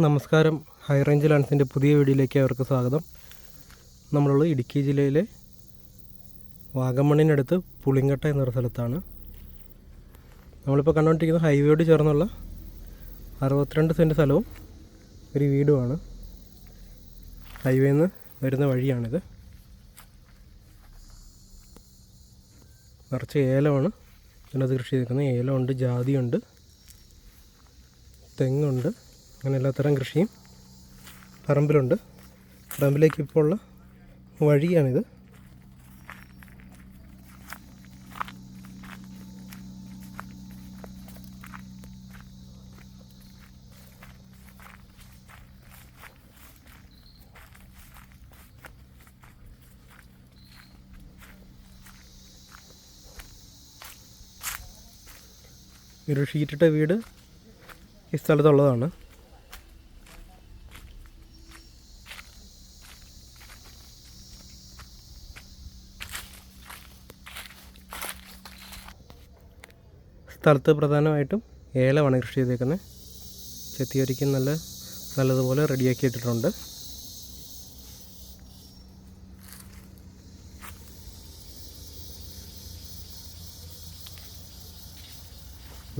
നമസ്കാരം. High range ലാൻസിന്റെ പുതിയ വീഡിയോയിലേക്ക് അവർക്ക് സ്വാഗതം. നമ്മളുള്ള ഇടുക്കി ജില്ലയിലെ വാഗമണ്ണിനടുത്ത് പുളിങ്കട്ട എന്നൊരു സ്ഥലത്താണ്. നമ്മളിപ്പോൾ കണ്ടുകൊണ്ടിരിക്കുന്ന ഹൈവേയോട് ചേർന്നുള്ള അറുപത്തിരണ്ട് സെന്റ് സ്ഥലവും ഒരു വീടുമാണ്. ഹൈവേയിൽ നിന്ന് വരുന്ന വഴിയാണിത്. നിറച്ച് ഏലമാണ്. ഇതിനകത്ത് കൃഷി ചെയ്തിരിക്കുന്നത്. ഏലമുണ്ട് ജാതിയുണ്ട് തെങ്ങുണ്ട്. അങ്ങനെ എല്ലാത്തരം കൃഷിയും പറമ്പിലുണ്ട്. പറമ്പിലേക്ക് ഇപ്പോൾ ഉള്ള വഴിയാണിത്. ഒരു ഷീറ്റിട്ട വീട് ഈ സ്ഥലത്തുള്ളതാണ്. സ്ഥലത്ത് പ്രധാനമായിട്ടും ഏലമാണ് കൃഷി ചെയ്തേക്കുന്നത്. ചെത്തിയൊരിക്കും നല്ല നല്ലതുപോലെ റെഡിയാക്കി ഇട്ടിട്ടുണ്ട്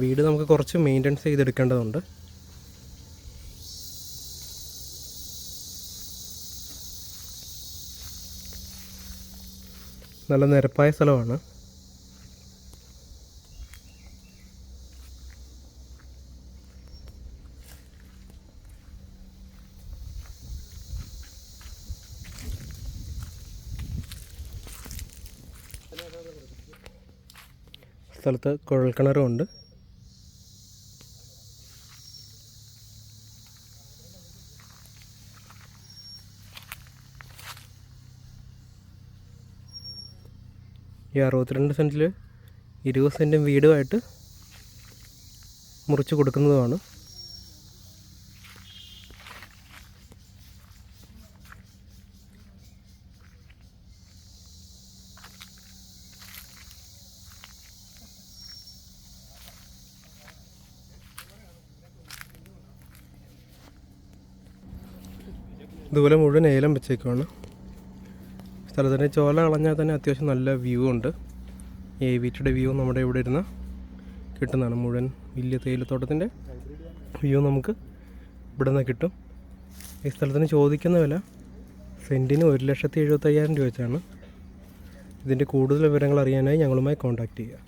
വീട് നമുക്ക് കുറച്ച് മെയിന്റനൻസ് ചെയ്തെടുക്കേണ്ടതുണ്ട്. നല്ല നിരപ്പായ സ്ഥലമാണ്. സ്ഥലത്ത് കുഴൽക്കിണറുമുണ്ട് ഈ അറുപത്തിരണ്ട് സെന്റിൽ ഇരുപത് സെന്റും വീടുമായിട്ട് മുറിച്ച് കൊടുക്കുന്നതുമാണ്. ഇതുപോലെ മുഴുവൻ ഏലം വെച്ചേക്കുവാണ്. സ്ഥലത്തിന്റെ ചോല കളഞ്ഞാൽ തന്നെ അത്യാവശ്യം നല്ല വ്യൂ ഉണ്ട്. ഈ വീട്ടിയുടെ വ്യൂ നമ്മുടെ ഇവിടെ ഇരുന്ന് കിട്ടുന്നതാണ്. മുഴുവൻ വലിയ തേയിലത്തോട്ടത്തിന്റെ വ്യൂ നമുക്ക് ഇവിടെ നിന്ന് കിട്ടും. ഈ സ്ഥലത്തിന് ചോദിക്കുന്ന വില സെന്റിന് ഒരു ലക്ഷത്തി എഴുപത്തയ്യായിരം രൂപ വെച്ചാണ്. ഇതിന്റെ കൂടുതൽ വിവരങ്ങൾ അറിയാനായി ഞങ്ങളുമായി കോൺടാക്റ്റ് ചെയ്യുക.